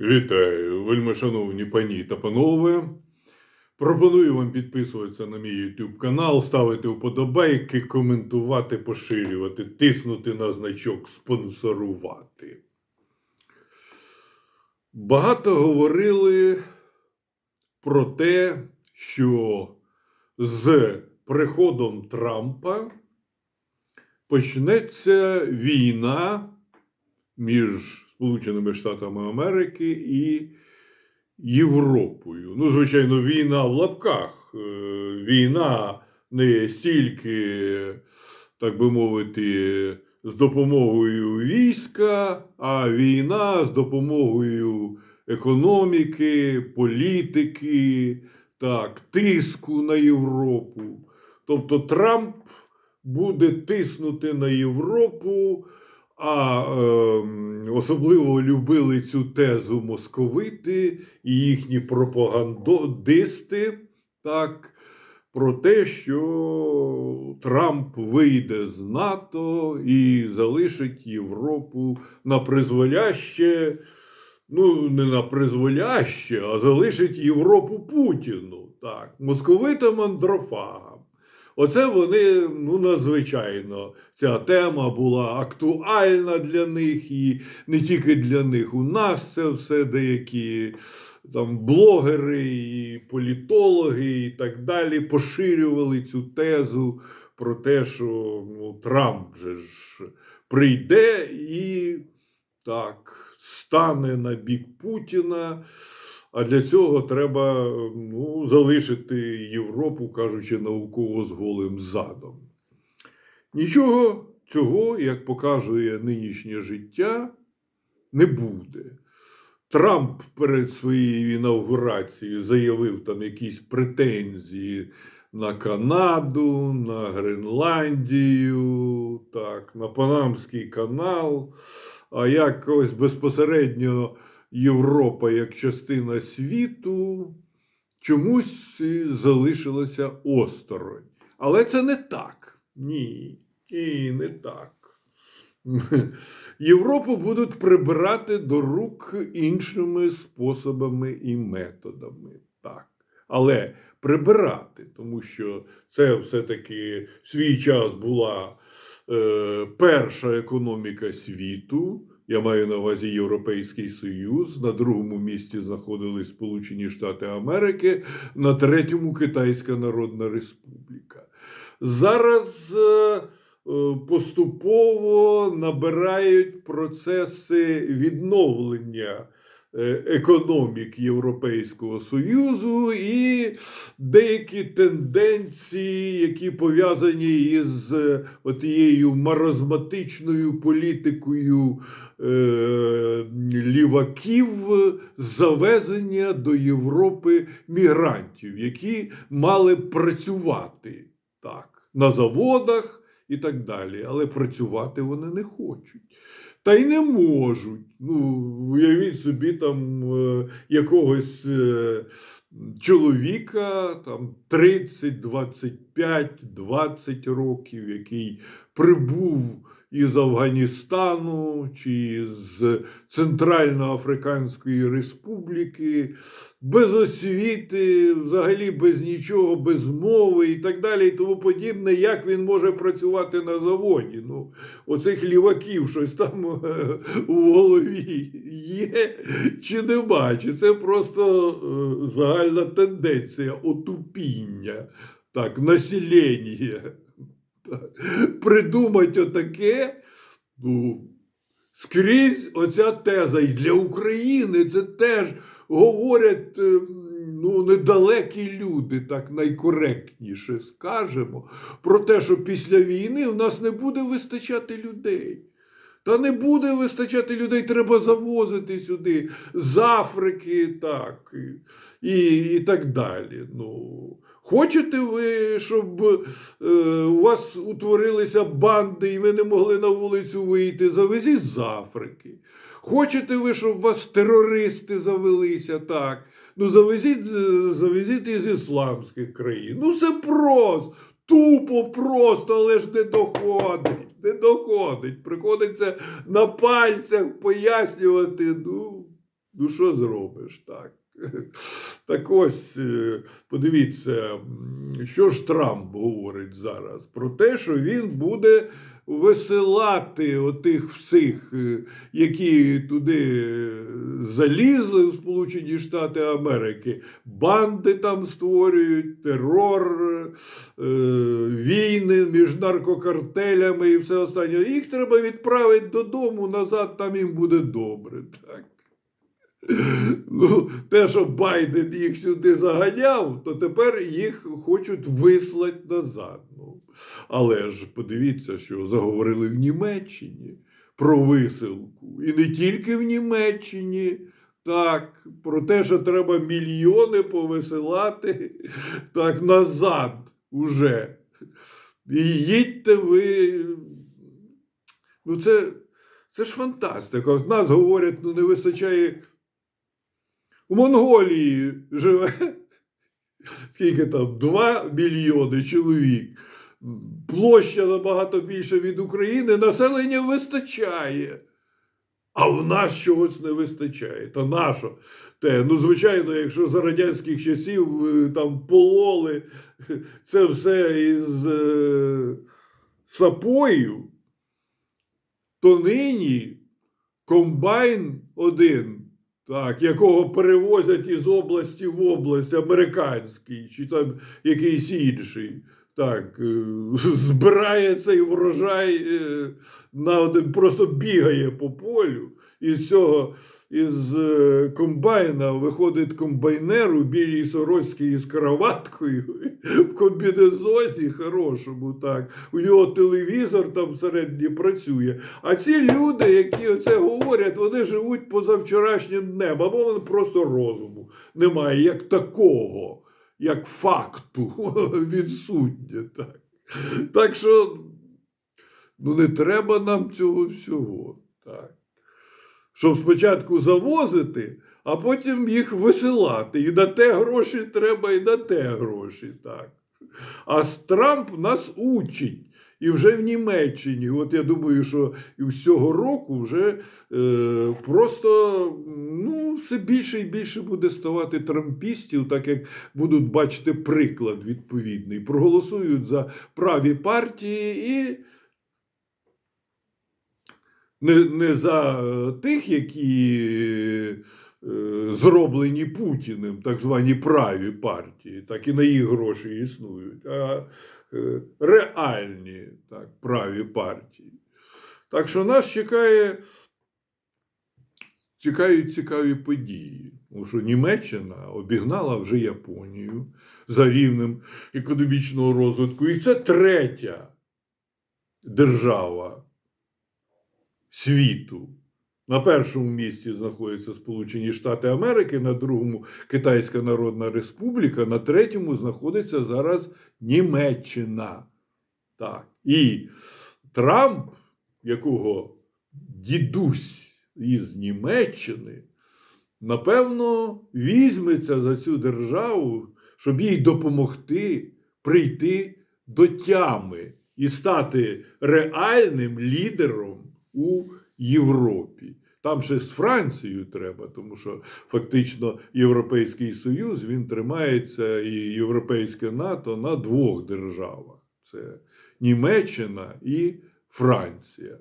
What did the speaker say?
Вітаю, вельми шановні пані та панове. Пропоную вам підписуватися на мій YouTube канал, ставити вподобайки, коментувати, поширювати, тиснути на значок спонсорувати. Багато говорили про те, що з приходом Трампа почнеться війна між Сполученими Штатами Америки і Європою. Ну, звичайно, війна в лапках. Е, Війна не стільки, так би мовити, з допомогою війська, а війна з допомогою економіки, політики, так, тиску на Європу. Тобто Трамп буде тиснути на Європу. А е, особливо любили цю тезу московити і їхні пропагандисти, так, про те, що Трамп вийде з НАТО і залишить Європу на призволяще, ну, не на призволяще, а залишить Європу Путіну, так, московитам андрофагам. Оце вони ну надзвичайно ця тема була актуальна для них і не тільки для них. У нас це все деякі там блогери, і політологи і так далі поширювали цю тезу про те, що ну, Трамп же ж прийде і так стане на бік Путіна. А для цього треба ну, залишити Європу, кажучи, науково з голим задом. Нічого цього, як показує нинішнє життя, не буде. Трамп перед своєю інаугурацією заявив там якісь претензії на Канаду, на Гренландію, так, на Панамський канал. А якось безпосередньо Європа як частина світу чомусь залишилася осторонь. Але це не так. Ні. І не так. Європу будуть прибирати до рук іншими способами і методами. Так. Але прибирати, тому що це все-таки в свій час була е, перша економіка світу. Я маю на увазі Європейський Союз. На другому місці знаходились Сполучені Штати Америки, на третьому Китайська Народна Республіка. Зараз е, е, поступово набирають процеси відновлення е, економік Європейського Союзу і деякі тенденції, які пов'язані із отією маразматичною політикою ліваків завезення до Європи мігрантів, які мали працювати так, на заводах і так далі. Але працювати вони не хочуть. Та й не можуть. Ну, уявіть собі там е, якогось е, чоловіка там 30, 25, 20 років, який прибув із Афганістану чи з Центральноафриканської Республіки, без освіти, взагалі без нічого, без мови і так далі, і тому подібне, як він може працювати на заводі. Ну, Оцих ліваків щось там е, у голові є чи нема, чи це просто е, загальна тенденція отупіння, так, населення. Придумать отаке, ну, скрізь оця теза. І для України це теж говорять е, ну, недалекі люди, так найкоректніше скажемо, про те, що після війни в нас не буде вистачати людей. Та не буде вистачати людей, треба завозити сюди з Африки, так, і, і так далі. Ну, Хочете ви, щоб е, у вас утворилися банди і ви не могли на вулицю вийти? Завезіть з Африки. Хочете ви, щоб у вас терористи завелися? Так. Ну, завезіть, завезіть із ісламських країн. Ну, все просто. Тупо просто, але ж не доходить. Не доходить. Приходиться на пальцях пояснювати. Ну, Ну, що зробиш так? Так ось, е, подивіться, що ж Трамп говорить зараз про те, що він буде висилати отих всіх, е, які туди е, залізли в Сполучені Штати Америки, банди там створюють, терор, війни між наркокартелями і все останнє. Їх треба відправити додому назад, там їм буде добре. Так. Ну, те, що Байден їх сюди заганяв, то тепер їх хочуть вислати назад. Ну, але ж подивіться, що заговорили в Німеччині про висилку. І не тільки в Німеччині. Так, про те, що треба мільйони повисилати так назад уже. І їдьте ви. Ну, це, це ж фантастика. От нас говорять, ну не вистачає. У Монголії живе скільки там, 2 мільйони чоловік. Площа набагато більша від України, населення вистачає. А в нас чогось не вистачає. Та нащо? Те, ну, звичайно, якщо за радянських часів е, там пололи це все із е, сапою, то нині комбайн один, так, якого перевозять із області в область, американський, чи там якийсь інший. Так, е, збирає цей врожай е, на один, просто бігає по полю. І з цього із е, комбайна виходить комбайнер у білій сорочці із кроваткою, в комбінезоні хорошому. так. У нього телевізор там всередині працює. А ці люди, які оце говорять, вони живуть позавчорашнім днем, або вони просто розуму немає, як такого, як факту відсутнє. Так, так що ну, не треба нам цього всього. Так. Щоб спочатку завозити, а потім їх висилати. І на те гроші треба, і на те гроші. Так. А Трамп нас учить. І вже в Німеччині, от я думаю, що і з цього року вже е, просто ну, все більше і більше буде ставати трампістів, так як будуть бачити приклад відповідний. Проголосують за праві партії і не, не за тих, які зроблені Путіним, так звані праві партії, так і на їх гроші існують, а е, реальні так, праві партії. Так що нас чекає, чекають цікаві події. Тому що Німеччина обігнала вже Японію за рівнем економічного розвитку. І це третя держава світу. На першому місці знаходяться Сполучені Штати Америки, на другому Китайська Народна Республіка, на третьому знаходиться зараз Німеччина. Так. І Трамп, якого дідусь із Німеччини, напевно, візьметься за цю державу, щоб їй допомогти прийти до тями і стати реальним лідером у Європі. Там ще з Францією треба, тому що фактично Європейський Союз він тримається і Європейське НАТО на двох державах: це Німеччина і Франція.